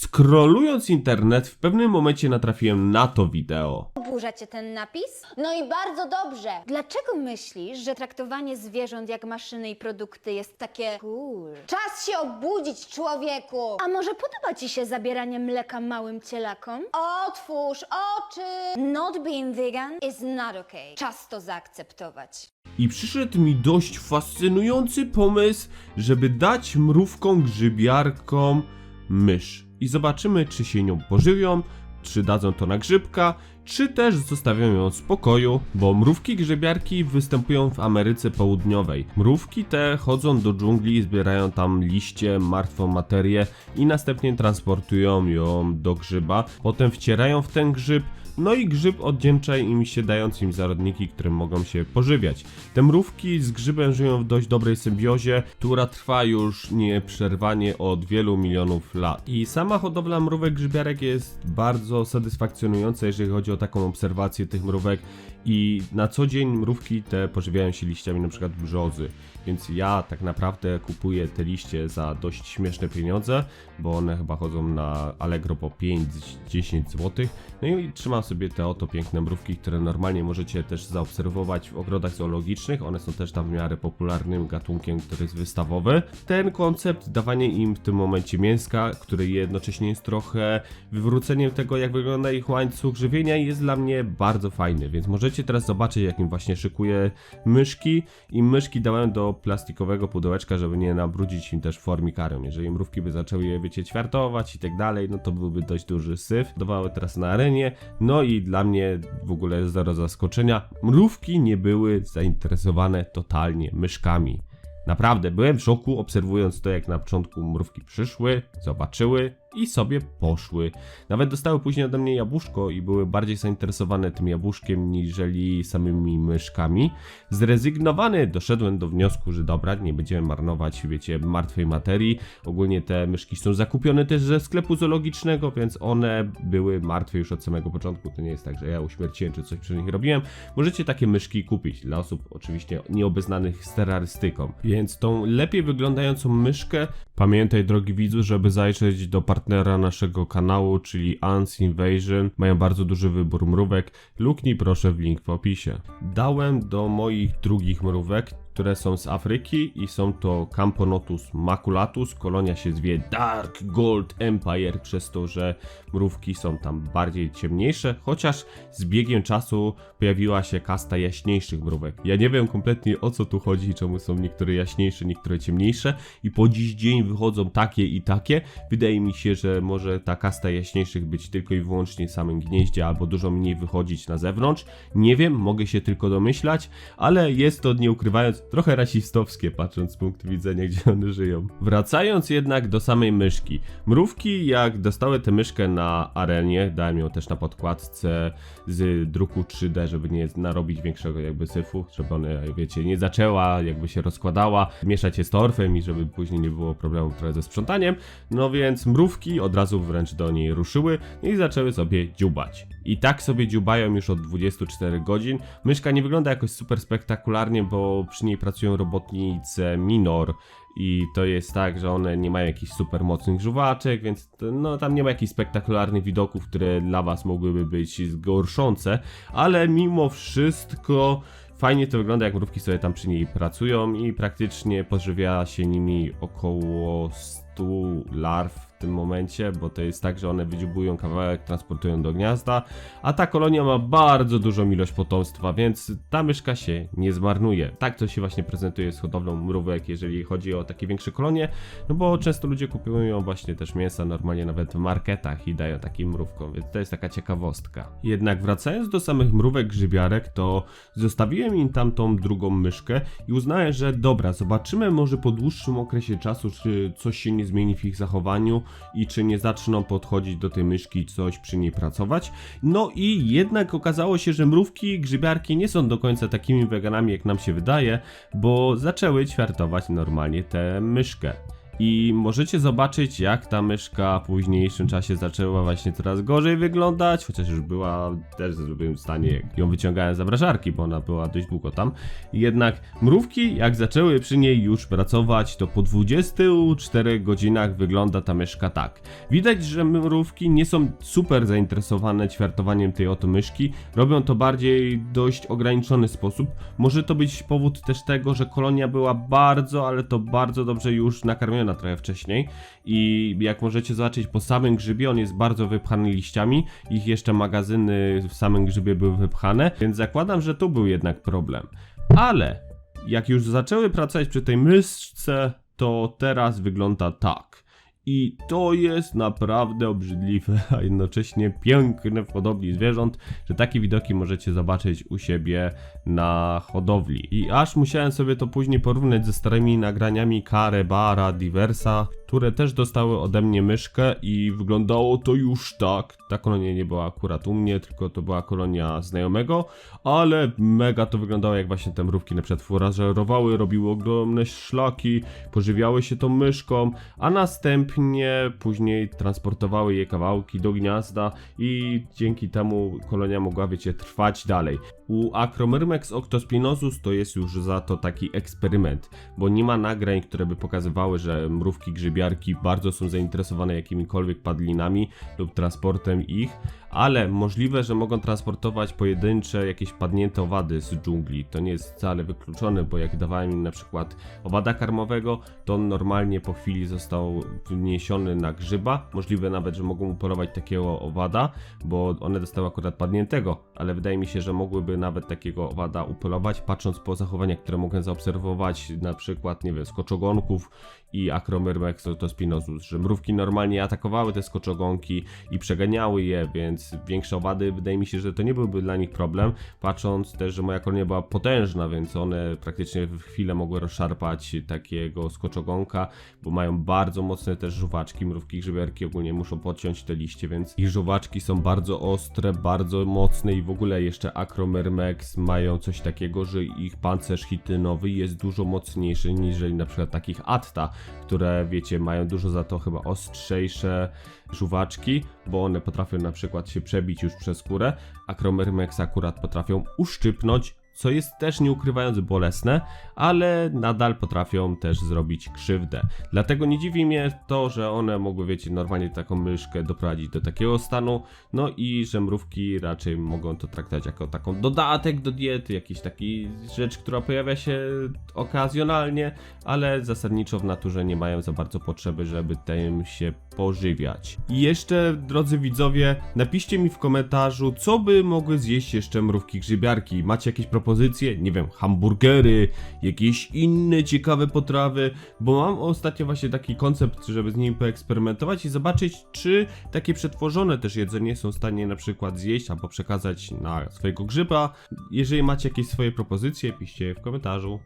Skrolując internet, w pewnym momencie natrafiłem na to wideo. Oburza cię ten napis? No i bardzo dobrze. Dlaczego myślisz, że traktowanie zwierząt jak maszyny i produkty jest takie cool? Czas się obudzić, człowieku! A może podoba ci się zabieranie mleka małym cielakom? Otwórz oczy! Not being vegan is not okay. Czas to zaakceptować. I przyszedł mi dość fascynujący pomysł, żeby dać mrówkom grzybiarkom mysz. I zobaczymy, czy się nią pożywią, czy dadzą to na grzybka, czy też zostawią ją w spokoju, bo mrówki grzybiarki występują w Ameryce Południowej. Mrówki te chodzą do dżungli, zbierają tam liście, martwą materię i następnie transportują ją do grzyba. Potem wcierają w ten grzyb, no i grzyb oddzięcza im się dając im zarodniki, które mogą się pożywiać. Te mrówki z grzybem żyją w dość dobrej symbiozie, która trwa już nieprzerwanie od wielu milionów lat. I sama hodowla mrówek grzybiarek jest bardzo satysfakcjonująca, jeżeli chodzi o taką obserwację tych mrówek. I na co dzień mrówki te pożywiają się liściami przykład brzozy. Więc ja tak naprawdę kupuję te liście za dość śmieszne pieniądze, bo one chyba chodzą na Allegro po 5-10 zł. No i trzymam sobie te oto piękne mrówki, które normalnie możecie też zaobserwować w ogrodach zoologicznych. One są też tam w miarę popularnym gatunkiem, który jest wystawowy. Ten koncept dawania im w tym momencie mięska, który jednocześnie jest trochę wywróceniem tego, jak wygląda ich łańcuch żywienia, jest dla mnie bardzo fajny. Więc możecie teraz zobaczyć, jak im właśnie szykuję myszki. I myszki dałem do plastikowego pudełeczka, żeby nie nabrudzić im też formikarium. Jeżeli mrówki by zaczęły je, wiecie, ćwiartować i tak dalej, no to byłby dość duży syf. Dawały teraz na arenie. No i dla mnie w ogóle zero zaskoczenia. Mrówki nie były zainteresowane totalnie myszkami. Naprawdę, byłem w szoku obserwując to, jak na początku mrówki przyszły, zobaczyły i sobie poszły. Nawet dostały później ode mnie jabłuszko i były bardziej zainteresowane tym jabłuszkiem niżeli samymi myszkami. Zrezygnowany doszedłem do wniosku, że dobra, nie będziemy marnować, wiecie, martwej materii. Ogólnie te myszki są zakupione też ze sklepu zoologicznego, więc one były martwe już od samego początku. To nie jest tak, że ja uśmierciłem czy coś przy nich robiłem. Możecie takie myszki kupić dla osób oczywiście nieobeznanych z terrorystyką. Więc tą lepiej wyglądającą myszkę Pamiętaj, drogi widzu, żeby zajrzeć do partnera naszego kanału, czyli Ants Invasion. Mają bardzo duży wybór mrówek. Luknij proszę w link w opisie. Dałem do moich drugich mrówek, które są z Afryki i są to Camponotus maculatus. Kolonia się zwie Dark Gold Empire przez to, że mrówki są tam bardziej ciemniejsze, chociaż z biegiem czasu pojawiła się kasta jaśniejszych mrówek. Ja nie wiem kompletnie o co tu chodzi, czemu są niektóre jaśniejsze, niektóre ciemniejsze i po dziś dzień wychodzą takie i takie. Wydaje mi się, że może ta kasta jaśniejszych być tylko i wyłącznie w samym gnieździe albo dużo mniej wychodzić na zewnątrz. Nie wiem, mogę się tylko domyślać, ale jest to nie ukrywając trochę rasistowskie, patrząc z punktu widzenia, gdzie one żyją. Wracając jednak do samej myszki. Mrówki, jak dostały tę myszkę na arenie, dałem ją też na podkładce z druku 3D, żeby nie narobić większego jakby syfu, żeby ona, wiecie, nie zaczęła, jakby się rozkładała, mieszać się z torfem i żeby później nie było problemu trochę ze sprzątaniem. No więc mrówki od razu wręcz do niej ruszyły i zaczęły sobie dziubać. I tak sobie dziubają już od 24 godzin. Myszka nie wygląda jakoś super spektakularnie, bo przy niej pracują robotnice Minor. I to jest tak, że one nie mają jakichś super mocnych żuwaczek, więc no, tam nie ma jakichś spektakularnych widoków, które dla was mogłyby być gorszące, ale mimo wszystko fajnie to wygląda, jak mrówki sobie tam przy niej pracują i praktycznie pożywia się nimi około 100 larw w tym momencie, bo to jest tak, że one wydziubują kawałek, transportują do gniazda, a ta kolonia ma bardzo dużą ilość potomstwa, więc ta myszka się nie zmarnuje. Tak to się właśnie prezentuje z hodowlą mrówek, jeżeli chodzi o takie większe kolonie, no bo często ludzie kupują właśnie też mięsa normalnie nawet w marketach i dają takim mrówkom, więc to jest taka ciekawostka. Jednak wracając do samych mrówek grzybiarek, to zostawiłem im tam tą drugą myszkę i uznałem, że dobra, zobaczymy może po dłuższym okresie czasu, czy coś się nie zmieni w ich zachowaniu i czy nie zaczną podchodzić do tej myszki i coś przy niej pracować. No i jednak okazało się, że mrówki grzybiarki nie są do końca takimi weganami, jak nam się wydaje, bo zaczęły ćwiartować normalnie tę myszkę. I możecie zobaczyć, jak ta myszka w późniejszym czasie zaczęła właśnie coraz gorzej wyglądać, chociaż już była też w złym stanie, jak ją wyciągałem z zamrażarki, bo ona była dość długo tam. Jednak mrówki, jak zaczęły przy niej już pracować, to po 24 godzinach wygląda ta myszka tak. Widać, że mrówki nie są super zainteresowane ćwiartowaniem tej oto myszki, robią to bardziej dość ograniczony sposób. Może to być powód też tego, że kolonia była bardzo, ale to bardzo dobrze już nakarmiona trochę wcześniej i jak możecie zobaczyć po samym grzybie, on jest bardzo wypchany liściami, ich jeszcze magazyny w samym grzybie były wypchane, więc zakładam, że tu był jednak problem. Ale jak już zaczęły pracować przy tej myszce, to teraz wygląda tak. I to jest naprawdę obrzydliwe, a jednocześnie piękne w hodowli zwierząt, że takie widoki możecie zobaczyć u siebie na hodowli. I aż musiałem sobie to później porównać ze starymi nagraniami Kare, Bara, Diversa, które też dostały ode mnie myszkę i wyglądało to już tak. Ta kolonia nie była akurat u mnie, tylko to była kolonia znajomego, ale mega to wyglądało jak właśnie te mrówki na przykład forażerowały, robiły ogromne szlaki, pożywiały się tą myszką, a następnie później transportowały je kawałki do gniazda i dzięki temu kolonia mogła, wiecie, trwać dalej. U Acromyrmex octospinosus to jest już za to taki eksperyment, bo nie ma nagrań, które by pokazywały, że mrówki grzybiarki bardzo są zainteresowane jakimikolwiek padlinami lub transportem ich, ale możliwe, że mogą transportować pojedyncze jakieś padnięte owady z dżungli. To nie jest wcale wykluczone, bo jak dawałem im na przykład owada karmowego, to on normalnie po chwili został wniesiony na grzyba. Możliwe nawet, że mogą upolować takiego owada, bo one dostały akurat padniętego, ale wydaje mi się, że mogłyby nawet takiego owada upolować, patrząc po zachowaniach, które mogę zaobserwować, na przykład, nie wiem, skoczogonków i Acromyrmex to spinosus, że mrówki normalnie atakowały te skoczogonki i przeganiały je, więc większe owady wydaje mi się, że to nie byłby dla nich problem, patrząc też, że moja kolonia była potężna, więc one praktycznie w chwilę mogły rozszarpać takiego skoczogonka, bo mają bardzo mocne też żuwaczki, mrówki grzybiarki ogólnie muszą podciąć te liście, więc ich żuwaczki są bardzo ostre, bardzo mocne i w ogóle jeszcze Acromyrmex mają coś takiego, że ich pancerz chitynowy jest dużo mocniejszy niż na przykład takich Atta, które wiecie, mają dużo za to chyba ostrzejsze żuwaczki, bo one potrafią na przykład się przebić już przez skórę, a Cromermex akurat potrafią uszczypnąć, co jest też nie ukrywając bolesne, ale nadal potrafią też zrobić krzywdę. Dlatego nie dziwi mnie to, że one mogły, wiecie, normalnie taką myszkę doprowadzić do takiego stanu, no i że mrówki raczej mogą to traktować jako taką dodatek do diety, jakiś taki rzecz, która pojawia się okazjonalnie, ale zasadniczo w naturze nie mają za bardzo potrzeby, żeby tym się pożywiać. I jeszcze, drodzy widzowie, napiszcie mi w komentarzu, co by mogły zjeść jeszcze mrówki grzybiarki. Macie jakieś propozycje? Nie wiem, hamburgery, jakieś inne ciekawe potrawy, bo mam ostatnio właśnie taki koncept, żeby z nimi poeksperymentować i zobaczyć, czy takie przetworzone też jedzenie są w stanie na przykład zjeść albo przekazać na swojego grzyba. Jeżeli macie jakieś swoje propozycje, piszcie je w komentarzu.